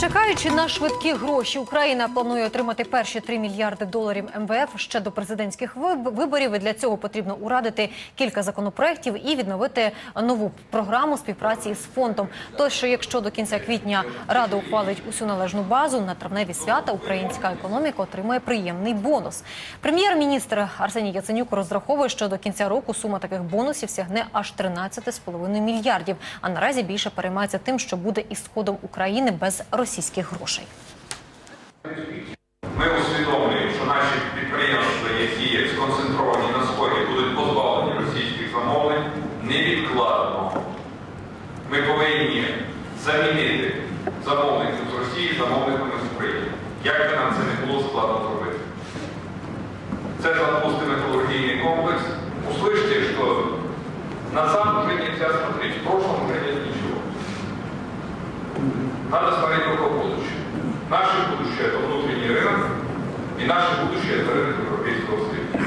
Чекаючи на швидкі гроші, Україна планує отримати перші 3 мільярди доларів МВФ ще до президентських виборів. І для цього потрібно урадити кілька законопроєктів і відновити нову програму співпраці із фондом. То, що якщо до кінця квітня Рада ухвалить усю належну базу на травневі свята, українська економіка отримає приємний бонус. Прем'єр-міністр Арсеній Яценюк розраховує, що до кінця року сума таких бонусів сягне аж 13,5 мільярдів. А наразі більше переймається тим, що буде із сходом України без російських грошей. Ми усвідомлюємо, що наші підприємства, які сконцентровані на сході, будуть позбавлені російських замовлень невідкладно. Ми повинні замінити замовників з Росії замовниками з України. Як би нам це не було складно зробити? Це запустим Надо смотреть только в будущее. Наше будущее – это внутренний рынок, и наше будущее – это рынок Европейского Союза.